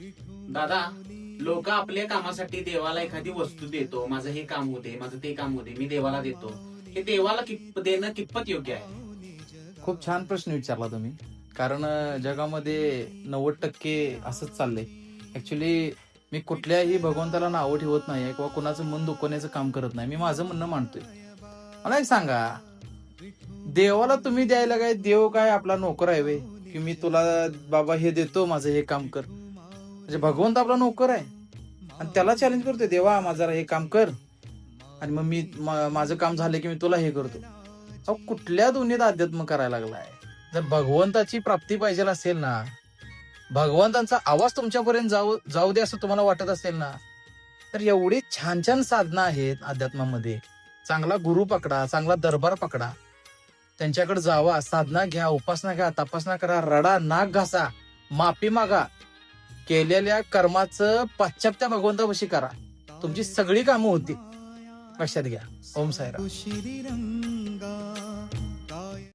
दादा लोक आपल्या कामासाठी देवाला एखादी वस्तू देतो. माझं हे काम होते माझं ते काम होते मी देवाला देतो. हे देवाला किप देणं कितपत योग्य आहे? खूप छान प्रश्न विचारला तुम्ही. कारण जगामध्ये नव्वद टक्के असंच चाललंय. ऍक्च्युली मी कुठल्याही भगवंताला नावं ठेवत नाही किंवा कुणाचं मन दुखवण्याचं काम करत नाही. मी माझं म्हणणं मांडतोय. मला एक सांगा देवाला तुम्ही द्यायला काय देव काय आपला नोकर आहे वे? की मी तुला बाबा हे देतो माझं हे काम कर. म्हणजे भगवंत आपला नोकर आहे. आणि त्याला चॅलेंज करतोय देवा माझा हे काम कर. आणि मग मी मा- माझं काम झालं की मी तुला हे करतो. अहो कुठल्या दुनियेत अध्यात्म करायला लागलाय? जर भगवंताची प्राप्ती पाहिजे असेल ना भगवंतांचा आवाज तुमच्यापर्यंत जाऊ जाऊ दे असं तुम्हाला वाटत असेल ना तर एवढी छान छान साधना आहेत अध्यात्मामध्ये. चांगला गुरु पकडा चांगला दरबार पकडा. त्यांच्याकडे जावा साधना घ्या उपासना घ्या तपासना करा रडा नाक घासा माफी मागा. केलेल्या कर्माचं पाश्चात्य भगवंतापाशी करा. तुमची सगळी कामं होती. लक्षात घ्या. ओम साईराम.